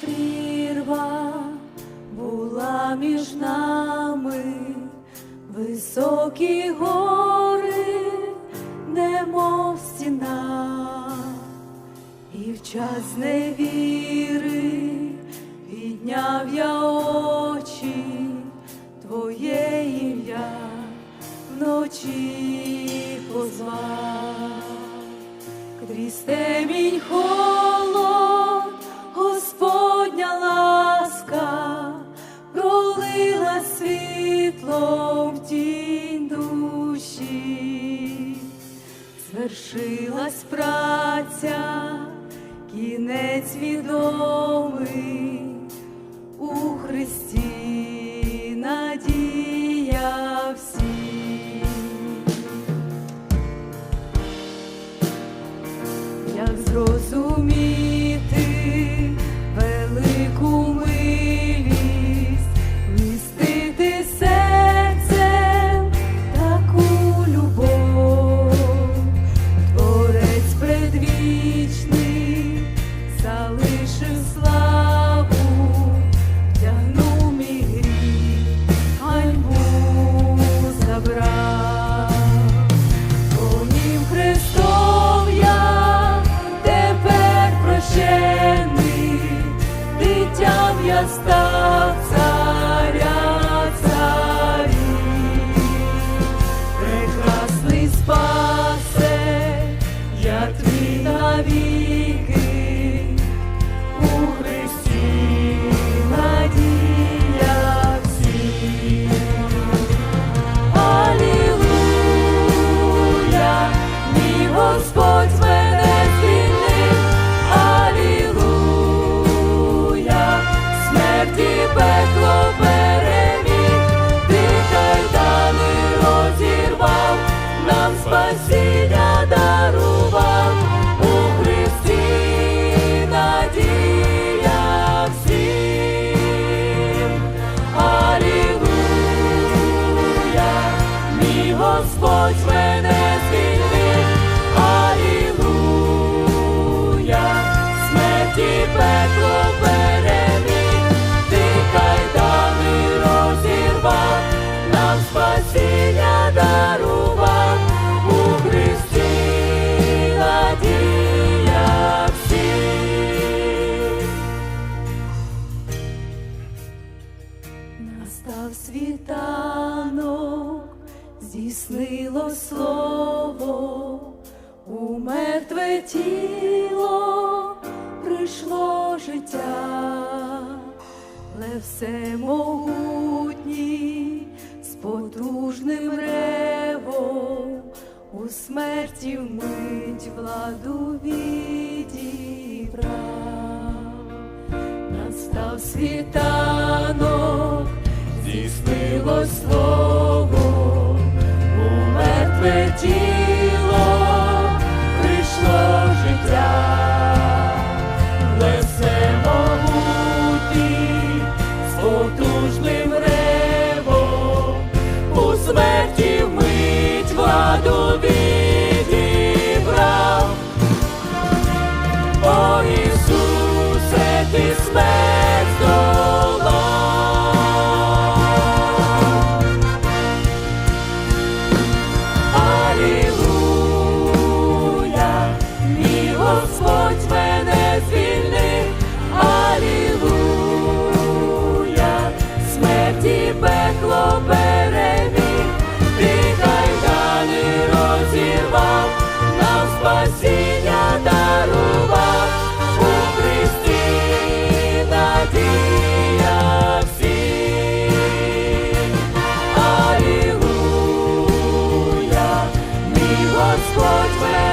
прірва була між нами, високі гори, немов стіна, і в час невіри підняв я очі, твоє ім'я вночі позвав. Крізь темінь холод, звершилась праця, кінець відомий у Христі надія всі. як зрозуміти слово, у мертве тіло прийшло життя, але всемогутній з потужним ревом у смерті вмить владу відібрав. Настав світанок, здійснило слово, мертве пекло переміг, ти кайдани розірвав, нам спасіння дарував. У Христі надія Господь.